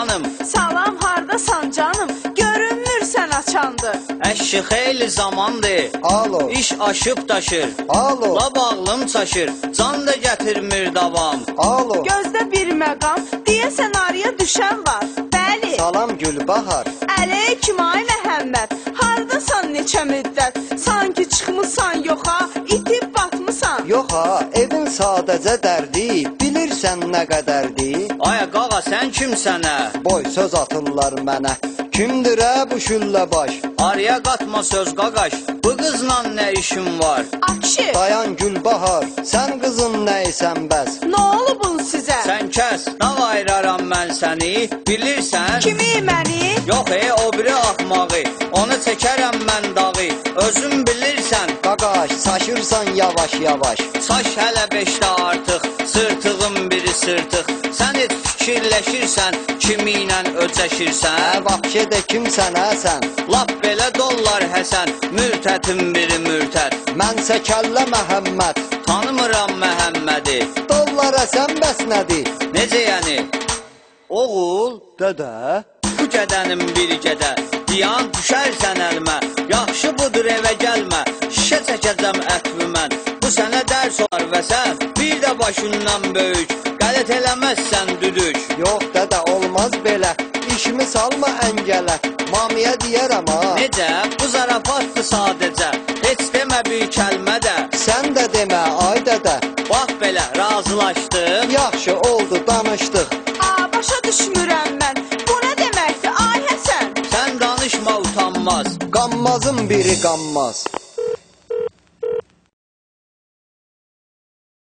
canım. Salam hardasan canım. Görünmürsən açandı Əşi xeyli zamandır. Alo, İş aşıb daşır. Alo, La bağlım çaşır. Can da gətirmir davam. Alo. Gözdə bir məqam. Deyəsən arıya düşən var. Bəli. Salam Gülbahar. Əleyküm ay Məhəmməd. Hardasan neçə müddət? Sanki çıxmısan yoxa itib batmısan. Yox ha, evin sadəcə dərdi, bilirsən nə qədərdir? Aya qağa sən kimsənə Boy söz atırlar mənə. Kimdir ə bu şüllə baş? Araya qatma söz qaqaş. Bu qızla nə işin var? Akşi. Dayan Gülbahar, sən qızın nəysən bəs? Nə olubun sizə? Sən kəs Dağ ayıraram mən səni. Bilirsən? Kimi məni? Yox e o biri axmağı. Onu çəkərəm mən dağı. Özün bilirsən? Qaqaş, saşırsan yavaş yavaş. Saç hələ beşdə artıq. Sırtığın biri sırtıq Sən heç fikirləşirsən Kimi ilə Hə, öcəşirsən vəxşə də kimsən ə sən? Lap belə dollar Həsən Mürtətin biri mürtət Mən səkəllə Məhəmməd. Tanımıram Məhəmmədi Dollara sən bəs nədir? Necə yəni? Oğul Dədə. Bu gədənin bir gədə Diyan düşərsən əlimə Yaxşı budur evə gəlmə Şişə çəkəcəm ətvi mən Bu sənə dərs olar və sən Bir də başından böyük Qələt eləməzsən düdük Yox dədə olmaz belə. İşimi salma əngələ. Mamiyə deyərəm ha. Necə? Bu zarafatdır sadəcə Heç demə bir kəlmə də Sən də demə ay dədə. Bax belə razılaşdıq Yaxşı oldu danışdıq. Aa, başa düşmürəm mən Bu nə deməkdir ay Həsən Sən danışma utanmaz Qanmazın biri qanmaz.